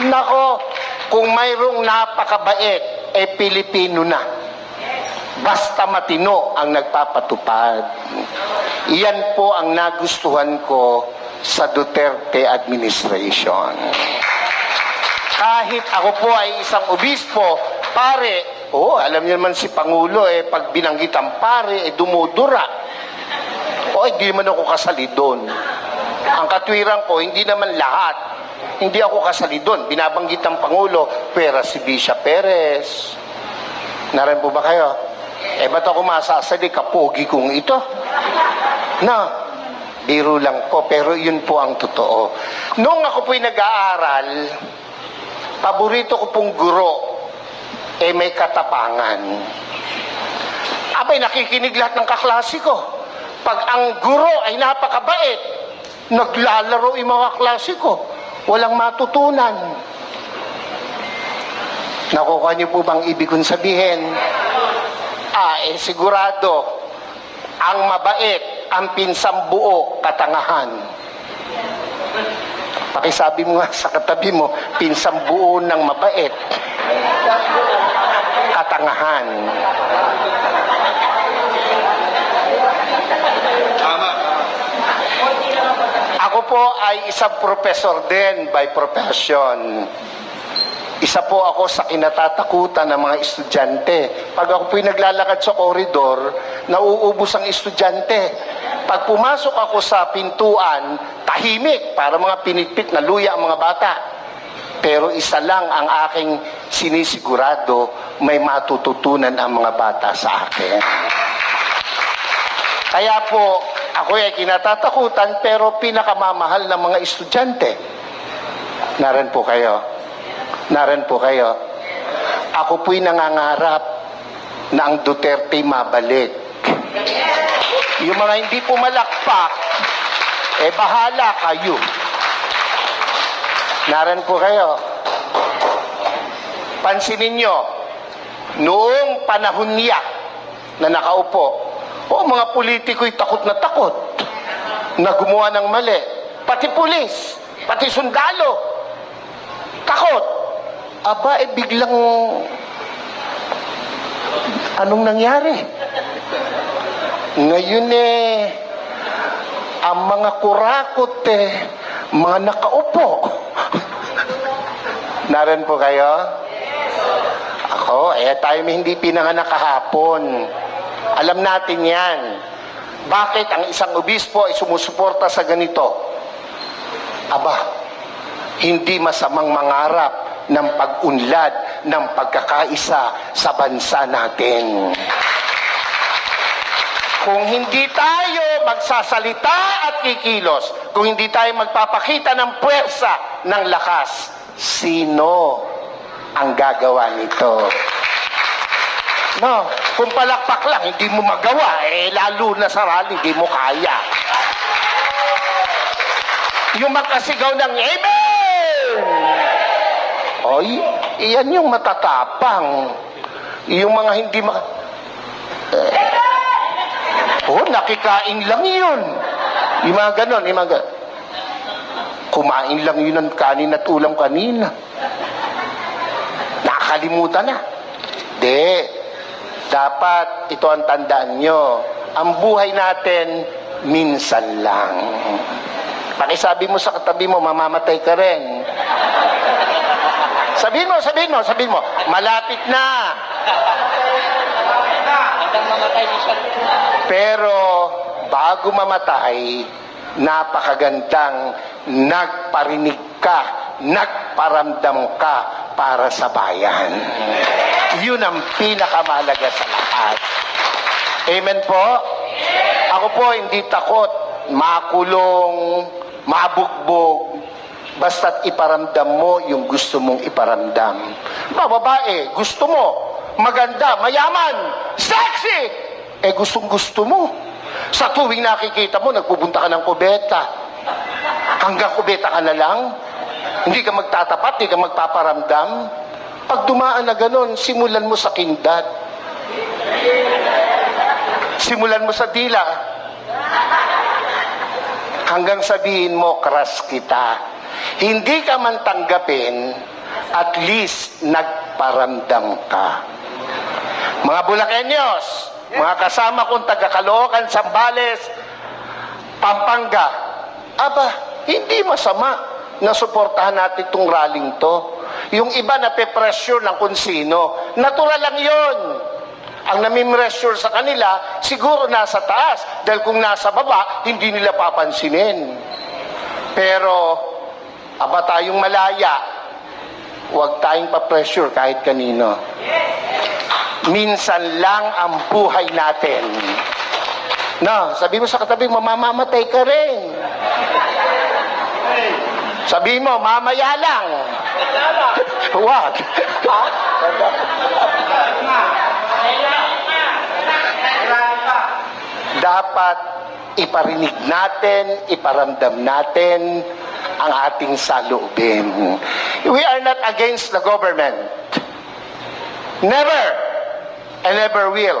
Nako, kung mayroong napakabait, eh Pilipino na. Basta matino ang nagpapatupad. Iyan po ang nagustuhan ko sa Duterte administration. Kahit ako po ay isang obispo, pare, oh, alam niyo naman si Pangulo, eh, pag binanggit ang pare, eh, dumudura. O, hindi naman ako kasali doon. Ang katwiran ko, hindi naman lahat. Hindi ako kasali doon. Binabanggit ang Pangulo, pera si Bisha Perez. Naran po ba kayo? Eh, ba't ako masasali? Kapogi kong ito. Na, biro lang po, pero yun po ang totoo. Noong ako po'y nag-aaral, paborito ko pong guro, eh may katapangan. Abay, nakikinig lahat ng kaklase ko. Pag ang guro ay napakabait, naglalaro yung mga klase ko. Walang matutunan. Nakukuha niyo po bang ibig kong sabihin? Ah, eh sigurado, ang mabait, ang pinsang buo, katangahan. Pakisabi mo nga sa katabi mo, pinsang buo ng mabait. Katangahan. Ako po ay isang professor din by profession. Isa po ako sa kinatatakutan ng mga estudyante. Pag ako po'y naglalakad sa koridor, nauubos ang estudyante. Pag pumasok ako sa pintuan, tahimik para mga pinitpit na luya ang mga bata. Pero isa lang ang aking sinisigurado, may matututunan ang mga bata sa akin. Kaya po, ako ay kinatatakutan pero pinakamamahal ng mga estudyante. Naran po kayo. Naran po kayo. Ako po'y nangangarap na ang Duterte mabalik. Yung mga hindi pumalakpak, eh bahala kayo. Naran po kayo. Pansinin nyo, noong panahon niya na nakaupo, o mga politiko'y takot na takot na gumawa ng mali. Pati pulis, pati sundalo, takot. Aba, eh biglang anong nangyari? Ngayon eh, ang mga kurakot eh, mga nakaupo. Naran po kayo? Ako, eh tayo hindi pinanganak kahapon. Alam natin yan. Bakit ang isang obispo ay sumusuporta sa ganito? Aba, hindi masamang mangarap ng pag-unlad ng pagkakaisa sa bansa natin. Kung hindi tayo magsasalita at kikilos, kung hindi tayo magpapakita ng puwersa, ng lakas, sino ang gagawa nito? No, kung palakpak lang, hindi mo magawa, eh lalo na sa rally, hindi mo kaya. Yung magkasigaw ng Amen! Oy, iyan yung matatapang. Yung mga hindi maka... Eh, oh, nakikain lang yun. Yung mga ganon, yung mga ganon. Kumain lang yun ng kanin at ulam kanina. Nakakalimutan na. Di. Dapat ito ang tandaan nyo. Ang buhay natin, minsan lang. Pakisabi mo sa katabi mo, mamamatay ka rin. Sabihin mo, sabihin mo, sabihin mo, malapit na. Pero bago mamatay, napakagandang nagparinig ka, nagparamdam ka para sa bayan. Yun ang pinakamahalaga sa lahat. Amen po? Ako po hindi takot makulong, mabugbog, basta't iparamdam mo yung gusto mong iparamdam. Mga babae, gusto mo, maganda, mayaman, sexy, eh gustong gusto mo. Sa tuwing nakikita mo, nagpupunta ka ng kubeta. Hanggang kubeta ka na lang. Hindi ka magtatapat, hindi ka magpaparamdam. Pag dumaan na ganun, simulan mo sa kindat. Simulan mo sa dila. Hanggang sabihin mo, crush kita. Hindi ka man tanggapin, at least nagparamdam ka. Mga Bulakenyos, mga kasama kong taga Caloocan, Sambales, Pampanga, aba, hindi masama na suportahan natin itong rallying to. Yung iba na pe-pressure ng kung sino, natural lang yon. Ang nami-pressure sa kanila, siguro nasa taas. Dahil kung nasa baba, hindi nila papansinin. Pero, aba tayong malaya, huwag tayong pa-pressure kahit kanino. Minsan lang ang buhay natin. No, sabi mo sa katabi, mamamatay ka rin. Sabi mo, mamaya lang. Huwag. Dapat iparinig natin, iparamdam natin ang ating saloobin. We are not against the government. Never. And never will.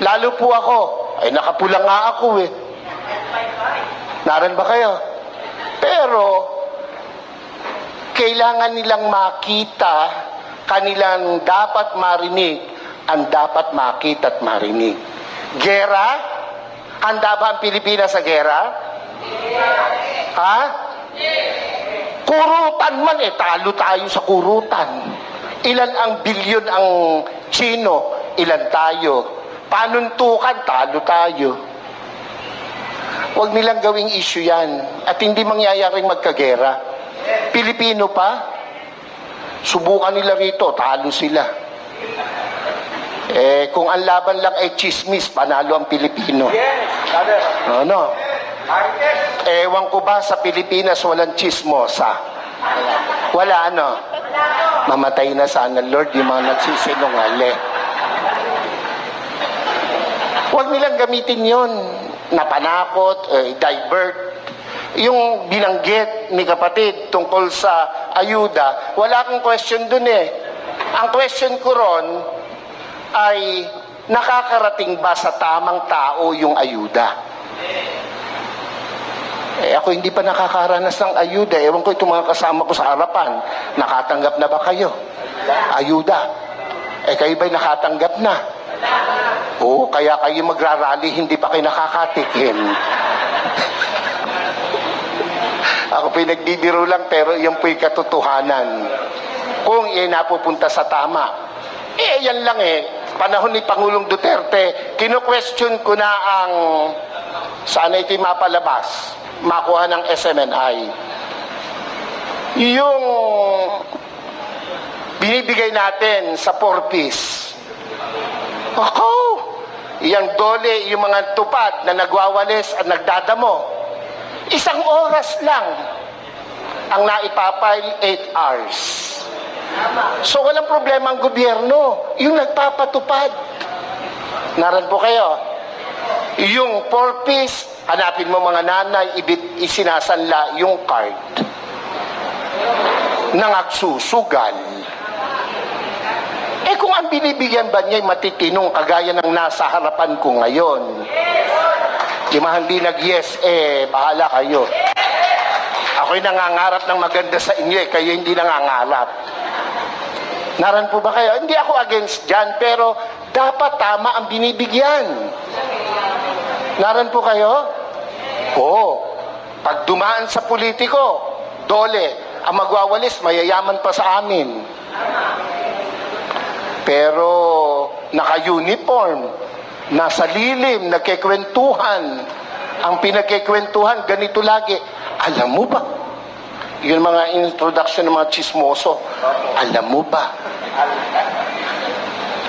Lalo po ako. Ay, nakapula nga ako eh. Naran ba kayo? Pero, kailangan nilang makita kanilang dapat marinig ang dapat makita at marinig. Gera? Handa ba ang Pilipinas sa gera? Ha? Kurutan man eh, talo tayo sa kurutan. Ilan ang bilyon ang Chino, ilan tayo. Panuntukan, talo tayo. Huwag nilang gawing issue yan. At hindi mangyayaring magkagera. Pilipino pa, subukan nila rito, talo sila. Eh, kung ang laban lang ay chismis, panalo ang Pilipino. Ano? Ewan ko ba sa Pilipinas walang chismosa? Wala ano? Mamatay na sana, Lord, yung mga nagsisinungali. Huwag nilang gamitin yon na panakot, eh, divert. Yung binanggit ni kapatid tungkol sa ayuda, wala akong question dun eh. Ang question ko ron ay nakakarating ba sa tamang tao yung ayuda? Eh ako hindi pa nakakaranas ng ayuda. Ewan ko itong mga kasama ko sa harapan. Nakatanggap na ba kayo? Ayuda. Eh kayo ba'y nakatanggap na? Oo, kaya kayo magrarally, hindi pa kayo nakakatikim. Ako pinagdidiro lang, pero yan po'y katotohanan. Kung iyan napupunta sa tama. Eh, yan lang eh. Panahon ni Pangulong Duterte, kino-question ko na ang sana ito'y mapalabas, makuha ng SMNI. Yung binibigay natin sa 4-piece. Ako, yung dole, yung mga tupad na nagwawalis at nagdadamo. Isang oras lang ang naipapile 8 hours. So walang problema ang gobyerno. Yung nagpapatupad. Naran po kayo. Yung 4-piece, hanapin mo mga nanay, ibit, isinasanla yung card. Nangagsusugal. Eh kung ang binibigyan ba niya ay matitinong kagaya ng nasa harapan ko ngayon. Di man hindi nag-yes, eh, bahala kayo. Ako'y nangangarap ng maganda sa inyo eh, kayo hindi nangangarap. Naran po ba kayo? Hindi ako against dyan, pero dapat tama ang binibigyan. Naran po kayo? Oo. Pag dumaan sa politiko, dole, ang magwawalis, mayayaman pa sa amin. Pero naka-uniform, nasa lilim, nagkikwentuhan. Ang pinagkikwentuhan, ganito lagi. Alam mo ba? Yun mga introduction ng mga chismoso. Alam mo ba?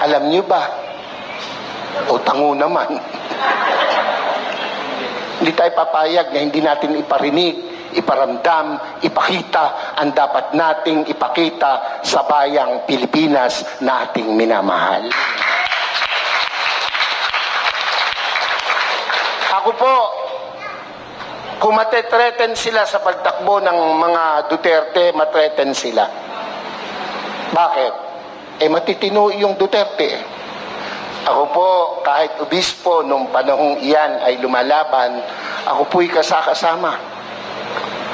Alam niyo ba? O tango naman. hindi tayo papayag na hindi natin iparinig, iparamdam, ipakita ang dapat nating ipakita sa bayang Pilipinas na ating minamahal. Ako po, kung matetreten sila sa pagtakbo ng mga Duterte, matreten sila. Bakit? Eh matitino yung Duterte. Ako po, kahit obispo nung panahong iyan ay lumalaban, ako po'y kasakasama.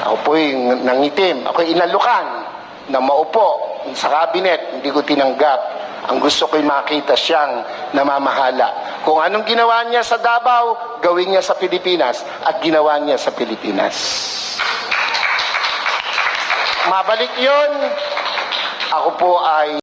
Ako po'y nangitim. Ako'y inalukan na maupo sa cabinet. Hindi ko tinanggap. Ang gusto ko'y makita siyang namamahala. Kung anong ginawa niya sa Davao, gawin niya sa Pilipinas at ginawa niya sa Pilipinas. Mabalik yon. Ako po ay